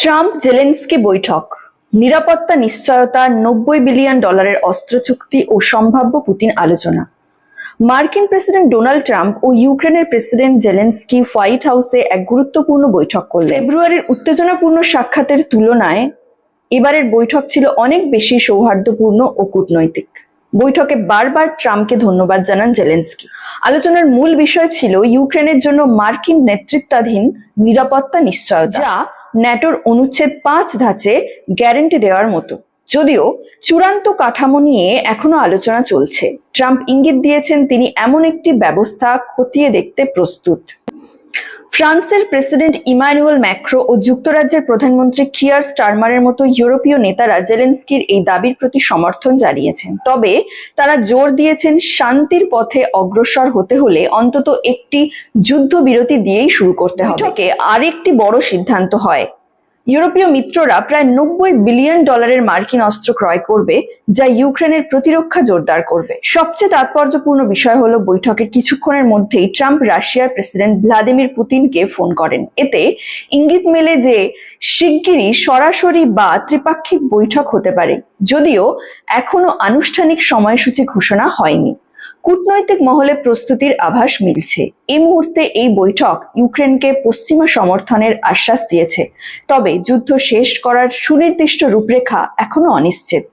Trump Zelensky বৈঠক, নিরাপত্তা নিশ্চয়তা নব্বই বিলিয়ন ডলারের অস্ত্র চুক্তি ও সম্ভাব্য পুতিন আলোচনা। মার্কিন প্রেসিডেন্ট ডোনাল্ড ট্রাম্প ও ইউক্রেনের প্রেসিডেন্ট জেলেন্সকি হোয়াইট হাউসে এক গুরুত্বপূর্ণ বৈঠক করলেন। ফেব্রুয়ারির উত্তেজনাপূর্ণ সাক্ষাতের তুলনায় এবারের বৈঠক ছিল অনেক বেশি সৌহার্দ্যপূর্ণ ও কূটনৈতিক। বৈঠকে বারবার ট্রাম্পকে ধন্যবাদ জানান জেলেন্সকি। আলোচনার মূল বিষয় ছিল ইউক্রেনের জন্য মার্কিন নেতৃত্বাধীন নিরাপত্তা নিশ্চয়তা। যা ন্যাটোর অনুচ্ছেদ পাঁচ ধাঁচে গ্যারেন্টি দেওয়ার মতো। যদিও চূড়ান্ত কাঠামো নিয়ে এখনও আলোচনা চলছে। ট্রাম্প ইঙ্গিত দিয়েছেন তিনি এমন একটি ব্যবস্থা খতিয়ে দেখতে প্রস্তুত। ফ্রান্সের প্রেসিডেন্ট ইমানুয়েল ম্যাক্রো ও যুক্তরাজ্যের প্রধানমন্ত্রী কিয়ার স্টারমারের মতো ইউরোপীয় নেতারা জেলেন্সকির এই দাবির প্রতি সমর্থন জানিয়েছেন। তবে তারা জোর দিয়েছেন শান্তির পথে অগ্রসর হতে হলে অন্তত একটি যুদ্ধবিরতি দিয়েই শুরু করতে হবে। আরেকটি বড় সিদ্ধান্ত হয়। ইউরোপীয় মিত্ররা প্রায় নব্বই বিলিয়ন ডলারের মার্কিন অস্ত্র ক্রয় করবে, যা ইউক্রেনের প্রতিরক্ষা জোরদার করবে। সবচেয়ে তাৎপর্যপূর্ণ বিষয় হলো বৈঠকের কিছুক্ষণের মধ্যেই ট্রাম্প রাশিয়ার প্রেসিডেন্ট ভ্লাদিমির পুতিনকে ফোন করেন। এতে ইঙ্গিত মেলে যে শিগগিরই সরাসরি বা ত্রিপাক্ষিক বৈঠক হতে পারে, যদিও এখনও আনুষ্ঠানিক সময়সূচি ঘোষণা হয়নি। কূটনৈতিক মহলে প্রস্তুতির আভাস মিলছে। এই মুহূর্তে এই বৈঠক ইউক্রেনকে পশ্চিমা সমর্থনের আশ্বাস দিয়েছে। তবে যুদ্ধ শেষ করার সুনির্দিষ্ট রূপরেখা এখনও অনিশ্চিত।